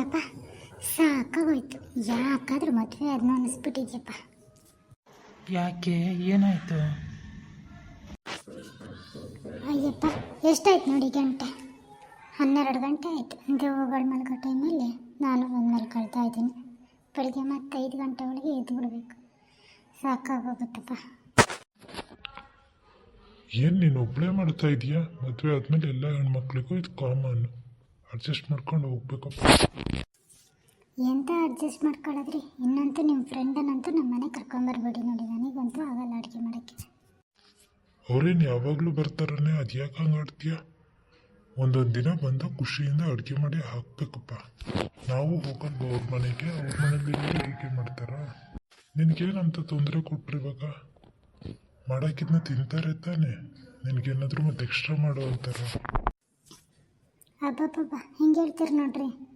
ಅಯ್ಯಪ್ಪ ಸಾಕಾಗೋಯ್ತು. ಯಾಕಾದ್ರೂ ಮದುವೆ ಅದನ್ನ ಅನ್ನಿಸ್ಬಿಟ್ಟಿದ್ಯಪ್ಪ. ಯಾಕೆ? ಏನಾಯ್ತು? ಅಯ್ಯಪ್ಪ ಎಷ್ಟಾಯ್ತು ನೋಡಿ ಗಂಟೆ ಹನ್ನೆರಡು ಗಂಟೆ ಆಯ್ತು. ಆಯಿತು ದೇವುಗಳು ಮಲ್ಗೋ ಟೈಮಲ್ಲಿ ನಾನು ಒಂದ್ ಮಲ್ಕೊಳ್ತಾ ಇದ್ದೀನಿ. ಬೆಳಿಗ್ಗೆ ಮತ್ತೆ ಐದು ಗಂಟೆ ಒಳಗೆ ಎದ್ದು ಬಿಡಬೇಕು. ಸಾಕಾಗೋಗುತ್ತಪ್ಪ ಏನು ನೀನು ಒಬ್ಬಳೇ ಮಾಡ್ತಾ ಇದೀಯಾ? ಮದುವೆ ಆದಮೇಲೆ ಎಲ್ಲ ಹೆಣ್ಮಕ್ಳಿಗೂ ಇದು ಕಾಮನ್ ಅಡ್ಜಸ್ಟ್ ಮಾಡ್ಕೊಂಡು ಹೋಗ್ಬೇಕಪ್ಪ. ಎಂತ ಅಡ್ಜಸ್ಟ್ ಮಾಡ್ಕೊಳ್ಳೋದ್ರಿ ಇನ್ನಂತೂ ನಿಮ್ಮ ಫ್ರೆಂಡನ್ನಂತೂ ನಮ್ಮ ಮನೆ ಕರ್ಕೊಂಬರ್ಬೇಡಿ ನೋಡಿ. ನನಗಂತೂ ಆಗಲ್ಲ ಅಡುಗೆ ಮಾಡೋಕ್ಕೆ. ಅವ್ರೇನು ಯಾವಾಗಲೂ ಬರ್ತಾರನ್ನೇ ಅದು ಯಾಕೆ ಹಂಗೆ ಆಡ್ತೀಯ? ಒಂದೊಂದು ದಿನ ಬಂದು ಖುಷಿಯಿಂದ ಅಡುಗೆ ಮಾಡಿ ಹಾಕ್ಬೇಕಪ್ಪ. ನಾವು ಹೋಗಲ್ವ ಅವ್ರ ಮನೆಗೆ. ಅವ್ರ ಮನೇಲಿ ಅಡುಗೆ ಮಾಡ್ತಾರ? ನಿನಗೇನಂತ ತೊಂದರೆ ಕೊಟ್ರಿ ಇವಾಗ? ಮಾಡೋಕ್ಕಿದ್ನ ತಿಂತಾರೆ ತಾನೆ. ನಿನಗೇನಾದರೂ ಮತ್ತೆ ಎಕ್ಸ್ಟ್ರಾ ಮಾಡು ಅಂತಾರ. ಅಬ್ಬಬ್ಬಬ್ಬ ಹಿಂಗೆ ಹೇಳ್ತೀರಿ ನೋಡ್ರಿ.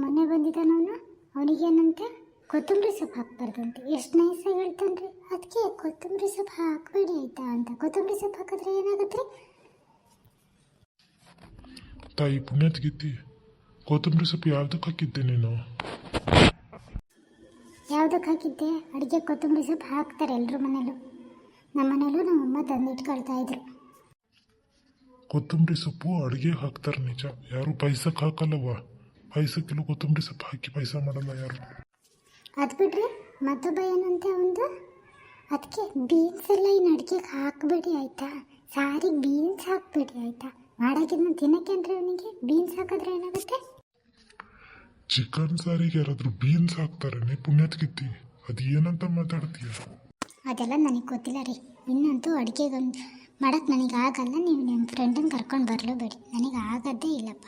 ಮೊನ್ನೆ ಬಂದಿದ್ದಾನವನು ಅವನಿಗೇನಂತೆ ಕೊತ್ತಂಬರಿ ಸೊಪ್ಪು ಹಾಕ್ಬಾರ್ದಂತೆ. ಎಷ್ಟು ನೈಸಾಗಿ ಹೇಳ್ತಾನ್ರಿ. ಅದಕ್ಕೆ ಕೊತ್ತಂಬರಿ ಸೊಪ್ಪು ಹಾಕಬೇಡಿ ಆಯ್ತಾ ಅಂತ. ಕೊತ್ತಂಬರಿ ಸೊಪ್ಪು ಹಾಕಿದ್ರೆ ಏನಾಗುತ್ತೆ? ತಾಯಿ ಪುಣ್ಯತ್ಗಿತ್ತಿ ಕೊತ್ತಂಬರಿ ಸೊಪ್ಪು ಯಾವ್ದಕ್ಕೆ ಹಾಕಿದ್ದೆ ನೀನು? ಯಾವುದಕ್ಕೆ ಹಾಕಿದ್ದೆ? ಅಡುಗೆ ಕೊತ್ತಂಬರಿ ಸೊಪ್ಪು ಹಾಕ್ತಾರೆ ಎಲ್ಲರ ಮನೇಲೂ. ನಮ್ಮ ಮನೇಲೂ ನಮ್ಮಮ್ಮ ತಂದಿಟ್ಕೊಳ್ತಾ ಇದ್ರು. ಕೊತ್ತಂಬರಿ ಸೊಪ್ಪು ಅಡುಗೆ ಹಾಕ್ತಾರೆ ನಿಜ. ಯಾರು ಪೈಸಕ್ಕೆ ಹಾಕಲ್ಲವ ಪಾಯಸಕ್ಕೆಲ್ಲ ಕೊತ್ತಂಬರಿ ಸೊಪ್ಪು ಹಾಕಿ ಪಾಯಸ ಮಾಡಲ್ಲ ಯಾರು? ಅದು ಬಿಡ್ರಿ ಮತ್ತೊಬ್ಬ ಏನಂತೆ ಒಂದು ಅದಕ್ಕೆ ಬೀನ್ಸ್ ಎಲ್ಲ ಇನ್ನು ಅಡುಗೆಗೆ ಹಾಕಬೇಡಿ ಆಯಿತಾ? ಸಾರಿಗೆ ಬೀನ್ಸ್ ಹಾಕಬೇಡಿ ಆಯಿತಾ? ಮಾಡೋಕ್ಕಿಂತ ಅಂದರೆ ಅವನಿಗೆ ಬೀನ್ಸ್ ಹಾಕಿದ್ರೆ ಏನಾಗುತ್ತೆ? ಚಿಕನ್ ಸಾರಿಗೆ ಯಾರಾದರೂ ಬೀನ್ಸ್ ಹಾಕ್ತಾರೆ ನೀ ಪುಣ್ಯತ್ಗಿತ್ತಿ ಅದು ಏನಂತ ಮಾತಾಡ್ತೀಯ? ಅದೆಲ್ಲ ನನಗೆ ಗೊತ್ತಿಲ್ಲ ರೀ. ಇನ್ನಂತೂ ಅಡುಗೆಗೊಂದು ಮಾಡೋಕ್ಕೆ ನನಗೆ ಆಗಲ್ಲ ನೀವು ನಿಮ್ಮ ಫ್ರೆಂಡನ್ನು ಕರ್ಕೊಂಡು ಬರಲೇಬೇಡಿ ನನಗೆ ಆಗೋದೇ ಇಲ್ಲಪ್ಪ.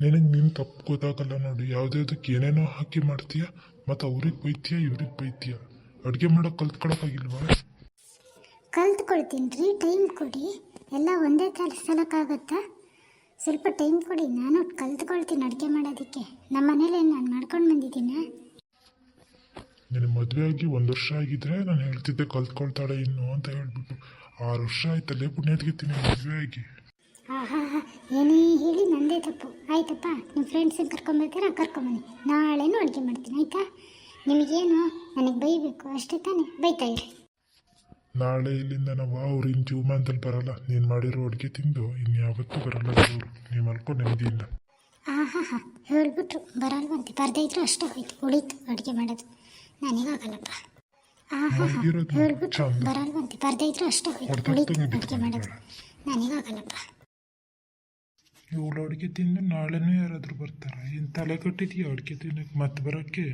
ನಿನಗೆ ನೀನು ತಪ್ಪು ಗೊತ್ತಾಗಲ್ಲ ನೋಡಿ. ಯಾವುದ್ಯಾವ್ದಕ್ಕೆ ಏನೇನೋ ಹಾಕಿ ಮಾಡ್ತೀಯ? ಮತ್ತು ಅವ್ರಿಗೆ ಬೈತೀಯ ಇವ್ರಿಗೆ ಬೈತೀಯ? ಅಡುಗೆ ಮಾಡೋಕೆ ಕಲ್ತ್ಕೊಳಕ್ಕಾಗಿಲ್ವಾ ಕಲ್ತ್ಕೊಳ್ತೀನಿ ರೀ ಟೈಮ್ ಕೊಡಿ. ಎಲ್ಲ ಒಂದೇ ಥರ ಸಲಕ್ಕಾಗತ್ತಾ ಸ್ವಲ್ಪ ಟೈಮ್ ಕೊಡಿ. ನಾನು ಕಲ್ತ್ಕೊಳ್ತೀನಿ ಅಡುಗೆ ಮಾಡೋದಕ್ಕೆ. ನಮ್ಮ ಮನೇಲಿ ನಾನು ಮಾಡ್ಕೊಂಡು ಬಂದಿದ್ದೀನಿ? ನಿನ್ನ ಮದುವೆ ಆಗಿ ಒಂದು ವರ್ಷ ಆಗಿದ್ರೆ ನಾನು ಹೇಳ್ತಿದ್ದೆ ಕಲ್ತ್ಕೊಳ್ತಾಳೆ ಇನ್ನು ಅಂತ ಹೇಳ್ಬಿಟ್ಟು. ಆರು ವರ್ಷ ಆಯ್ತಲ್ಲೇ ಪುಣ್ಯತ್ಗಿತ್ತಿ ನಿನ್ನ ಮದುವೆ ಆಗಿ. ಏನೇ ಹೇಳಿ ನಂದೇ ತಪ್ಪು. ಆಯ್ತಪ್ಪ ನಿಮ್ಮ ಫ್ರೆಂಡ್ಸಿಗೆ ಕರ್ಕೊಂಬರ್ತೀರಾ ಕರ್ಕೊಂಬನ್ನಿ ನಾಳೆನೂ ಅಡುಗೆ ಮಾಡ್ತೀನಿ ಆಯಿತಾ? ನಿಮಗೇನು? ನನಗೆ ಬೈಬೇಕು ಅಷ್ಟೇ ತಾನೇ. ಬೈತಾ ಇರಿ. ನಾಳೆ ಇಲ್ಲಿಂದ ನಾವು ಅವ್ರು ಇನ್ನು ಜೀವಮಾನದಲ್ಲಿ ಬರಲ್ಲ. ನೀನು ಮಾಡಿರೋ ಅಡುಗೆ ತಿಂದು ಇನ್ಯಾವತ್ತೂ ಬರಲ್ಲ ಅವರು ನೀವು ಮಲ್ಕೊ ನೆಮ್ಮದಿಯಿಂದ. ಆಹಾ ಹಾ ಹೇಳ್ಬಿಟ್ರು. ಬರಲ್ವಂತೆ ಬರ್ದೇ ಇದ್ರು ಅಷ್ಟೇ ಹೋಯ್ತು. ಉಳಿತು ಅಡುಗೆ ಮಾಡೋದು. ನನಗಾಗಲ್ಲಪ್ಪ ಆಹಾ ಹಾಂ ಮಲಗಿರೋದು ಹೇಳ್ಬಿಟ್ರು. ಬರಲ್ವಂತೆ ಬರ್ದೇ ಇದ್ರು ಅಷ್ಟೇ ಹೋಯ್ತು. ಉಳಿತು ಅಡುಗೆ ಮಾಡೋದು. ನನಗಾಗಲ್ಲಪ್ಪ ಇವಳು ಅಡುಗೆ ತಿಂದು ನಾಳೆನೂ ಯಾರಾದರೂ ಬರ್ತಾರೆ? ಏನು ತಲೆ ಕಟ್ಟಿದೀಯ ಅಡುಗೆ ತಿನ್ನಕ್ಕೆ ಮತ್ತೆ ಬರೋಕ್ಕೆ?